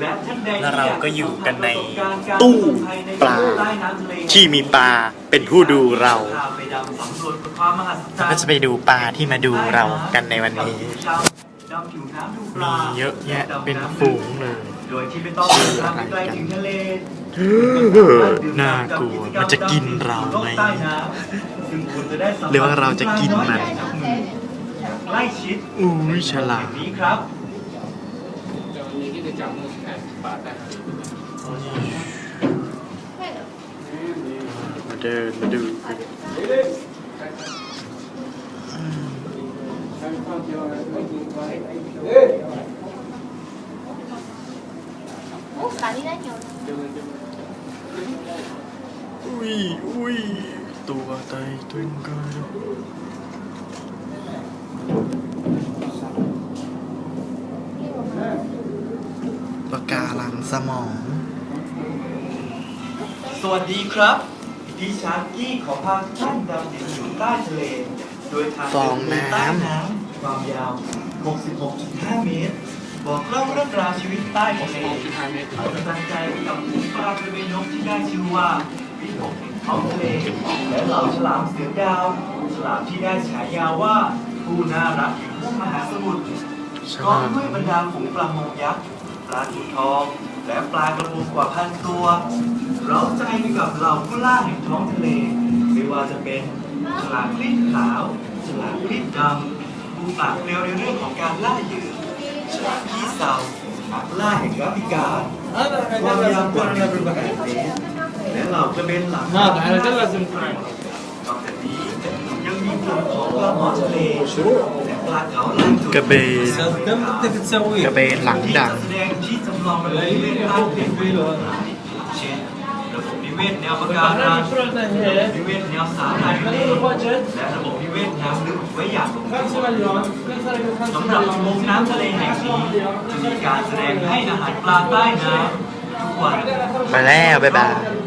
และท่านใดแล้วเราก็อยู่กันในตู้ตู้ปลา ที่มีปลาเป็นผู้ดูเราไปดำสำรวจความมหัศจรรย์ก็จะไปดูปลาที่มาดูเรากันในวันนี้ดำผิวน้ำดูปมีลาเยอะแยะเป็นฝูงเลยโดยที่ไม่ต้องเดินทางไปไกลถึงทะเลน่ากลัวมันจะกินเราไหมใต้น้ำซึ่งคุณจะได้สัมผัสหรือว่าเราจะกินมันใกล้ชิดอุ้ยฉลาดแบบนี้ครับจะ มีที่จะจับมือแขนบาดได้าลังสมอง สวัสดีครับ ดิชาร์กี้ขอพาท่านดำดิ่งอยู่ใต้ทะเล โดยทางฟองน้ำ ใต้น้ำความยาว 66.5 เมตร บอกเล่าเรื่องราวชีวิตใต้ทะเลเอากำลังใจกับผู้ปลาทะเลณนกที่ได้ชื่อว่าวิหกแห่ทองทะเล และเหล่าฉลามเสือดาว ฉลามที่ได้ฉายาว่าผู้น่ารักแห่งมหาสมุทรก็ลาด้วยบรรดาฝูงปลาโมงยักษ์ ปลาทูทองและปลากระพงกว่าพันตัวร้องใจกับเหล่าผู้ล่าแห่งท้องทะเลไม่ว่าจะเป็นฉลามคลิ้นขาวฉลามคลิ้นดำผู้ปากเปรียวในเรื่องของการล่าเหยื่อฉลามขี้เศร้านักล่าแห่งรับิกาความยาวกว่าประมาณ8เมตรและเหล่าจะเป็นหลังนอกจากนี้ยังมีกลุ่มของปลาหมอทะเล กระเบนกระเบหลังดังเวศแนวปะการังเวศแนวสาธารและระบบนิเวศแนวลึกไว้อย่างสมบูรณ์สำหรับชั่วงน้ำทะเลแห่งนี้จะมีการแสดงให้อาหารปลาใต้น้ำทุกวันไปแล้วบ๊ายบาย